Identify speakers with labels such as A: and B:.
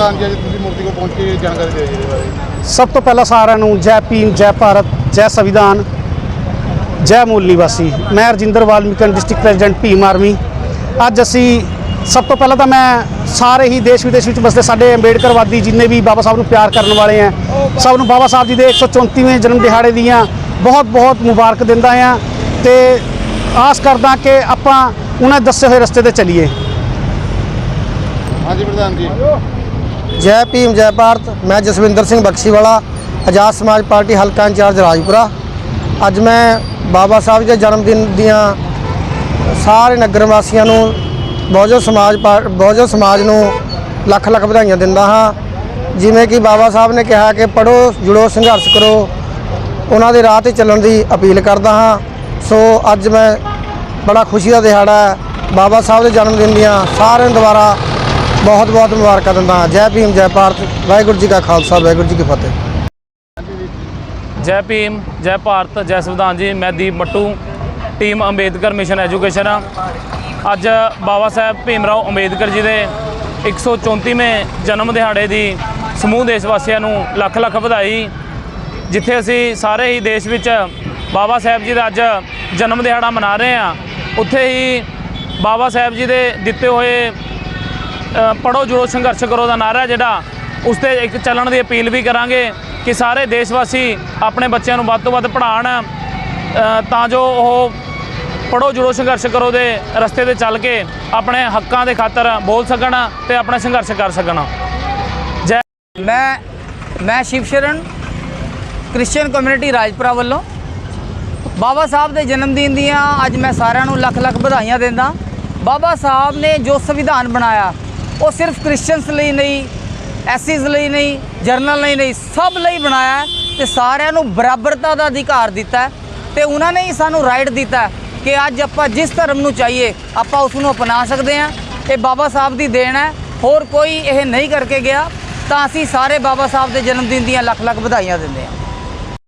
A: ਪ੍ਰਧਾਨ ਜੀ ਅੱਜ ਤੁਸੀਂ ਮੂਰਤੀ ਕੋਲ ਪਹੁੰਚ ਕੇ ਜਾਣਕਾਰੀ ਦਿਓ ਜੀ ਇਹਦੇ ਬਾਰੇ।
B: ਸਭ ਤੋਂ ਪਹਿਲਾਂ ਸਾਰਿਆਂ ਨੂੰ ਜੈ ਭੀਮ ਜੈ ਭਾਰਤ ਜੈ ਸੰਵਿਧਾਨ ਜੈ ਮੂਲ ਨਿਵਾਸੀ ਮੈਂ Rajinder Valmikan district president Bhim army. ਅੱਜ ਅਸੀਂ ਸਭ ਤੋਂ ਪਹਿਲਾਂ ਤਾਂ ਮੈਂ ਸਾਰੇ ਹੀ ਦੇਸ਼ ਵਿਦੇਸ਼ ਵਿੱਚ ਵਸਦੇ ਸਾਡੇ ਅੰਬੇਡਕਰਵਾਦੀ ਜਿੰਨੇ ਵੀ ਬਾਬਾ ਸਾਹਿਬ ਨੂੰ ਪਿਆਰ ਕਰਨ ਵਾਲੇ ਆ ਸਭ ਨੂੰ ਬਾਬਾ ਸਾਹਿਬ ਜੀ ਦੇ 134ਵੇਂ ਜਨਮ ਦਿਹਾੜੇ ਦੀਆਂ ਬਹੁਤ ਬਹੁਤ ਮੁਬਾਰਕ ਦਿੰਦਾ ਆ ਤੇ ਆਸ ਕਰਦਾ ਕਿ ਆਪਾਂ ਉਹਨਾਂ ਦੱਸੇ ਹੋਏ ਰਸਤੇ ਤੇ ਚੱਲੀਏ।
A: ਹਾਂਜੀ ਪ੍ਰਧਾਨ ਜੀ।
C: ਜੈ ਭੀਮ, ਜੈ ਭਾਰਤ। ਮੈਂ ਜਸਵਿੰਦਰ ਸਿੰਘ ਬਖਸ਼ੀਵਾਲਾ, ਆਜ਼ਾਦ ਸਮਾਜ ਪਾਰਟੀ ਹਲਕਾ ਇੰਚਾਰਜ ਰਾਜਪੁਰਾ। ਅੱਜ ਮੈਂ ਬਾਬਾ ਸਾਹਿਬ ਦੇ ਜਨਮ ਦਿਨ ਦੀਆਂ ਸਾਰੇ ਨਗਰ ਵਾਸੀਆਂ ਨੂੰ ਬਹੁਜਨ ਸਮਾਜ ਪਾ- ਬਹੁਜਨ ਸਮਾਜ ਨੂੰ ਲੱਖ ਲੱਖ ਵਧਾਈਆਂ ਦਿੰਦਾ ਹਾਂ। ਜਿਵੇਂ ਕਿ ਬਾਬਾ ਸਾਹਿਬ ਨੇ ਕਿਹਾ ਕਿ ਪੜੋ ਜੁੜੋ, ਸੰਘਰਸ਼ ਕਰੋ। ਉਹਨਾਂ ਦੇ ਰਾਹ ਤੇ ਚੱਲਣ ਦੀ ਅਪੀਲ ਕਰਦਾ ਹਾਂ। ਸੋ ਅੱਜ ਮੈਂ ਬੜਾ ਖੁਸ਼ੀ ਦਾ ਦਿਹਾੜਾ ਹੈ। ਬਾਬਾ ਸਾਹਿਬ ਦੇ ਜਨਮ ਦਿਨ ਦੀਆਂ ਸਾਰਿਆਂ ਨੂੰ ਦੁਬਾਰਾ ਬਹੁਤ ਬਹੁਤ ਮੁਬਾਰਕਾਂ ਦਿੰਦਾ ਹਾਂ। ਜੈ ਭੀਮ, ਜੈ ਭਾਰਤ। ਵਾਹਿਗੁਰੂ ਜੀ ਕਾ ਖਾਲਸਾ, ਵਾਹਿਗੁਰੂ ਜੀ ਕੀ ਫਤਿਹ।
D: ਜੈ ਭੀਮ, ਜੈ ਭਾਰਤ, ਜੈ ਸੰਵਿਧਾਨ ਜੀ, ਮੈਂ Deep Mattu, team Ambedkar mission education ਆ। ਅੱਜ ਬਾਬਾ ਸਾਹਿਬ ਭੀਮਰਾਓ ਅੰਬੇਦਕਰ ਜੀ ਦੇ 134ਵੇਂ ਜਨਮ ਦਿਹਾੜੇ ਦੀ ਸਮੂਹ ਦੇਸ਼ ਵਾਸੀਆਂ ਨੂੰ ਲੱਖ ਲੱਖ ਵਧਾਈ। ਜਿੱਥੇ ਅਸੀਂ ਸਾਰੇ ਹੀ ਦੇਸ਼ ਵਿੱਚ ਬਾਬਾ ਸਾਹਿਬ ਜੀ ਦਾ ਅੱਜ ਜਨਮ ਦਿਹਾੜਾ ਮਨਾ ਰਹੇ ਹਾਂ। ਉੱਥੇ ਹੀ ਬਾਬਾ ਸਾਹਿਬ ਜੀ ਦੇ ਦਿੱਤੇ ਹੋਏ ਅ, ਪੜ੍ਹੋ ਜੁੜੋ ਸੰਘਰਸ਼ ਕਰੋ ਦਾ ਨਾਰਾ ਜਿਹੜਾ ਉਸ ਤੇ ਇੱਕ ਚੱਲਣ ਦੀ ਅਪੀਲ ਵੀ ਕਰਾਂਗੇ ਕਿ ਸਾਰੇ ਦੇਸ਼ ਵਾਸੀ ਆਪਣੇ ਬੱਚਿਆਂ ਨੂੰ ਵੱਧ ਤੋਂ ਵੱਧ ਪੜ੍ਹਾਉਣ ਤਾਂ ਜੋ ਉਹ ਪੜ੍ਹੋ ਜੁੜੋ ਸੰਘਰਸ਼ ਕਰੋ ਦੇ ਰਸਤੇ ਤੇ ਚੱਲ ਕੇ ਆਪਣੇ ਹੱਕਾਂ ਦੇ ਖਾਤਰ ਬੋਲ ਸਕਣ ਤੇ ਆਪਣਾ ਸੰਘਰਸ਼ ਕਰ ਸਕਣ। ਜੈ
E: ਮੈਂ ਮੈਂ ਸ਼ਿਵ ਸ਼ਰਨ ਕ੍ਰਿਸਚੀਅਨ ਕਮਿਊਨਿਟੀ ਰਾਜਪੁਰਾ ਵੱਲੋਂ ਬਾਬਾ ਸਾਹਿਬ ਦੇ ਜਨਮ ਦਿਨ ਦੀਆਂ ਅੱਜ ਮੈਂ ਸਾਰਿਆਂ ਨੂੰ ਲੱਖ ਲੱਖ ਵਧਾਈਆਂ ਦਿੰਦਾ। ਬਾਬਾ ਸਾਹਿਬ ਨੇ ਜੋ ਸੰਵਿਧਾਨ ਬਣਾਇਆ ਉਹ ਸਿਰਫ ਕ੍ਰਿਸਚੀਅਨਸ ਲਈ ਨਹੀਂ ਐਸੀਜ਼ ਲਈ ਨਹੀਂ ਜਰਨਲ ਲਈ ਨਹੀਂ, ਸਭ ਲਈ ਬਣਾਇਆ ਹੈ ਤੇ ਸਾਰਿਆਂ ਨੂੰ ਬਰਾਬਰਤਾ ਦਾ ਅਧਿਕਾਰ ਦਿੱਤਾ ਹੈ ਤੇ ਉਹਨਾਂ ਨੇ ਹੀ ਸਾਨੂੰ ਰਾਈਟ ਦਿੱਤਾ ਕਿ ਅੱਜ ਆਪਾਂ ਜਿਸ ਧਰਮ ਨੂੰ ਚਾਹੀਏ, ਆਪਾਂ ਉਸ ਨੂੰ ਅਪਣਾ ਸਕਦੇ ਹਾਂ, ਇਹ ਬਾਬਾ ਸਾਹਿਬ ਦੀ ਦੇਣ ਹੈ, ਹੋਰ ਕੋਈ ਇਹ ਨਹੀਂ ਕਰਕੇ ਗਿਆ, ਤਾਂ ਅਸੀਂ ਸਾਰੇ ਬਾਬਾ ਸਾਹਿਬ ਦੇ ਜਨਮ ਦਿਨ ਦੀਆਂ ਲੱਖ ਲੱਖ ਵਧਾਈਆਂ ਦਿੰਦੇ ਹਾਂ।